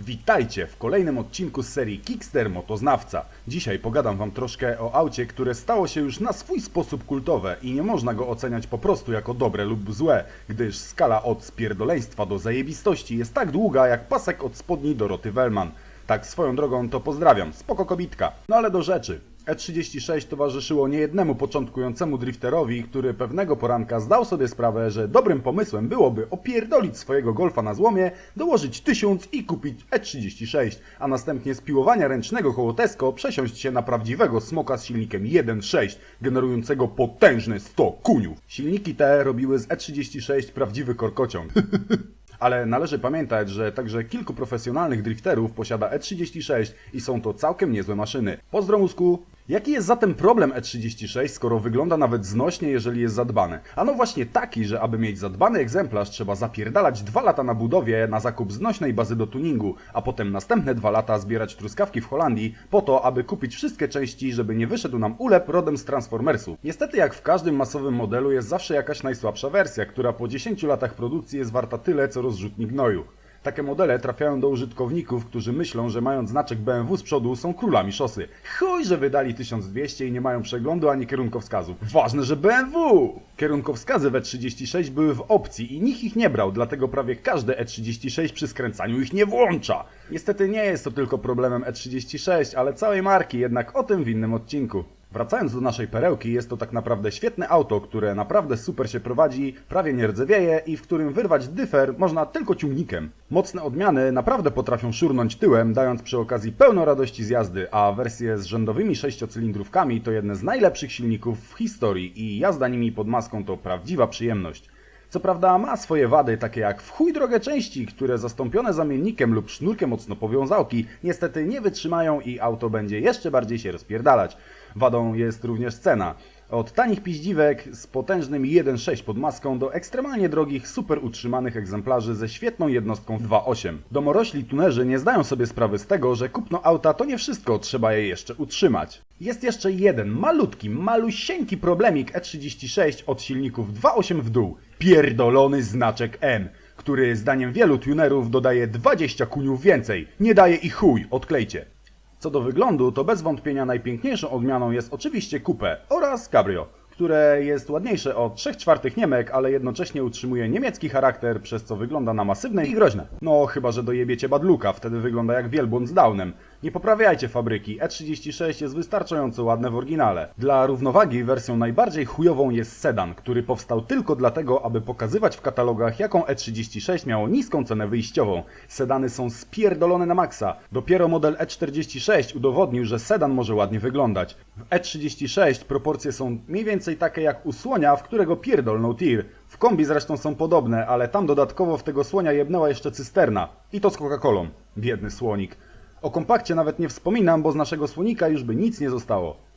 Witajcie w kolejnym odcinku z serii Kickster Motoznawca. Dzisiaj pogadam wam troszkę o aucie, które stało się już na swój sposób kultowe i nie można go oceniać po prostu jako dobre lub złe, gdyż skala od spierdoleństwa do zajebistości jest tak długa jak pasek od spodni Doroty Wellman. Tak swoją drogą to pozdrawiam, spoko kobitka. No ale do rzeczy. E36 towarzyszyło niejednemu początkującemu drifterowi, który pewnego poranka zdał sobie sprawę, że dobrym pomysłem byłoby opierdolić swojego golfa na złomie, dołożyć 1000 i kupić E36, a następnie z piłowania ręcznego koło Tesco przesiąść się na prawdziwego smoka z silnikiem 1.6, generującego potężne 100 kuniów. Silniki te robiły z E36 prawdziwy korkociąg. Ale należy pamiętać, że także kilku profesjonalnych drifterów posiada E36 i są to całkiem niezłe maszyny. Pozdro mózgu! Jaki jest zatem problem E36, skoro wygląda nawet znośnie, jeżeli jest zadbany? Ano właśnie taki, że aby mieć zadbany egzemplarz trzeba zapierdalać dwa lata na budowie na zakup znośnej bazy do tuningu, a potem następne dwa lata zbierać truskawki w Holandii po to, aby kupić wszystkie części, żeby nie wyszedł nam ulep rodem z Transformersu. Niestety jak w każdym masowym modelu jest zawsze jakaś najsłabsza wersja, która po 10 latach produkcji jest warta tyle, co rozrzutnik gnoju. Takie modele trafiają do użytkowników, którzy myślą, że mając znaczek BMW z przodu są królami szosy. Chuj, że wydali 1200 i nie mają przeglądu ani kierunkowskazów. Ważne, że BMW! Kierunkowskazy w E36 były w opcji i nikt ich nie brał, dlatego prawie każde E36 przy skręcaniu ich nie włącza. Niestety nie jest to tylko problemem E36, ale całej marki, jednak o tym w innym odcinku. Wracając do naszej perełki, jest to tak naprawdę świetne auto, które naprawdę super się prowadzi, prawie nie rdzewieje i w którym wyrwać dyfer można tylko ciągnikiem. Mocne odmiany naprawdę potrafią szurnąć tyłem, dając przy okazji pełno radości z jazdy, a wersje z rzędowymi sześciocylindrówkami to jedne z najlepszych silników w historii i jazda nimi pod maską to prawdziwa przyjemność. Co prawda ma swoje wady, takie jak w chuj drogę części, które zastąpione zamiennikiem lub sznurkiem mocno powiązałki niestety nie wytrzymają i auto będzie jeszcze bardziej się rozpierdalać. Wadą jest również cena. Od tanich piździwek z potężnym 1.6 pod maską do ekstremalnie drogich, super utrzymanych egzemplarzy ze świetną jednostką 2.8. Domorośli tunerzy nie zdają sobie sprawy z tego, że kupno auta to nie wszystko, trzeba je jeszcze utrzymać. Jest jeszcze jeden malutki, malusieńki problemik E36 od silników 2.8 w dół. Pierdolony znaczek M, który zdaniem wielu tunerów dodaje 20 kuniów więcej. Nie daje i chuj, odklejcie. Co do wyglądu, to bez wątpienia najpiękniejszą odmianą jest oczywiście Coupe oraz Cabrio, które jest ładniejsze o 3 czwartych Niemek, ale jednocześnie utrzymuje niemiecki charakter, przez co wygląda na masywne i groźne. No, chyba że dojebiecie Badluka, wtedy wygląda jak wielbłąd z downem. Nie poprawiajcie fabryki, E36 jest wystarczająco ładne w oryginale. Dla równowagi wersją najbardziej chujową jest sedan, który powstał tylko dlatego, aby pokazywać w katalogach, jaką E36 miało niską cenę wyjściową. Sedany są spierdolone na maksa. Dopiero model E46 udowodnił, że sedan może ładnie wyglądać. W E36 proporcje są mniej więcej takie jak u słonia, w którego pierdolną tir. W kombi zresztą są podobne, ale tam dodatkowo w tego słonia jebnęła jeszcze cysterna. I to z Coca-Colą. Biedny słonik. O kompakcie nawet nie wspominam, bo z naszego słonika już by nic nie zostało.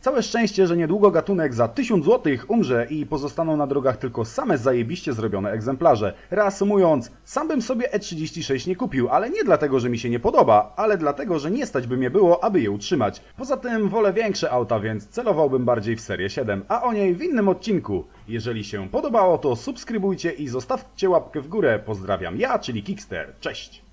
Całe szczęście, że niedługo gatunek za 1000 zł umrze i pozostaną na drogach tylko same zajebiście zrobione egzemplarze. Reasumując, sam bym sobie E36 nie kupił, ale nie dlatego, że mi się nie podoba, ale dlatego, że nie stać by mnie było, aby je utrzymać. Poza tym wolę większe auta, więc celowałbym bardziej w serię 7, a o niej w innym odcinku. Jeżeli się podobało, to subskrybujcie i zostawcie łapkę w górę. Pozdrawiam ja, czyli Kickster. Cześć!